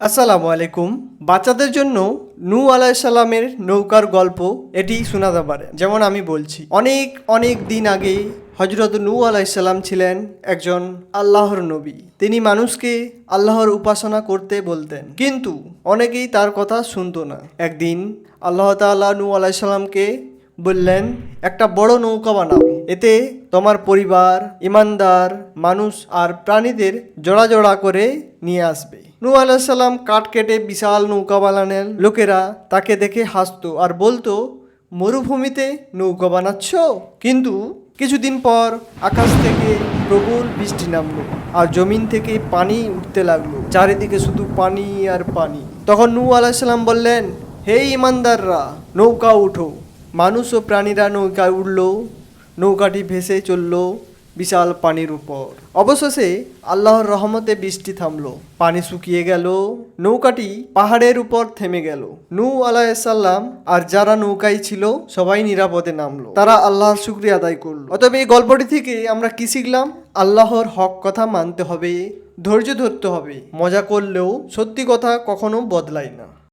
আসসালামু আলাইকুম। বাচ্চাদের জন্য নূ আলাইসাল্লামের নৌকার গল্প এটি শোনাতে পারে। যেমন আমি বলছি, অনেক অনেক দিন আগে হজরত নু আলাইসাল্লাম ছিলেন একজন আল্লাহর নবী। তিনি মানুষকে আল্লাহর উপাসনা করতে বলতেন। কিন্তু অনেকেই তার কথা শুনতো না। একদিন আল্লাহ তাআলা নূ আলাইসাল্লামকে বললেন, একটা বড় নৌকা বানাও। এতে তোমার পরিবার, ইমানদার মানুষ আর প্রাণীদের জোড়া জোড়া করে নিয়ে আসবে। নূ আলাইসাল্লাম কাঠ কেটে বিশাল নৌকা বানালেন লোকেরা তাকে দেখে হাসতো আর বলতো, মরুভূমিতে নৌকা বানাচ্ছ? কিন্তু কিছুদিন পর আকাশ থেকে প্রবল বৃষ্টি নামলো আর জমিন থেকে পানি উঠতে লাগল, চারিদিকে শুধু পানি আর পানি। তখন নূ আলাইসাল্লাম বললেন, হে ইমানদাররা, নৌকা উঠো। মানুষ ও প্রাণীরা নৌকায় উঠল, নৌকাটি ভেসে চলল। বিশাল পানির উপর। অবশেষে আল্লাহর রহমতে বৃষ্টি থামলো। পানি শুকিয়ে গেল, নৌকাটি পাহাড়ের উপর থেমে গেল। নূ আলাইসাল্লাম আর যারা নৌকায় ছিল, সবাই নিরাপদে নামলো। তারা আল্লাহর শুক্রিয়া আদায় করল। অতএব এই গল্পটি থেকে আমরা কি শিখলাম? আল্লাহর হক কথা মানতে হবে, ধৈর্য ধরতে হবে। মজা করলেও সত্যি কথা কখনো বদলায় না।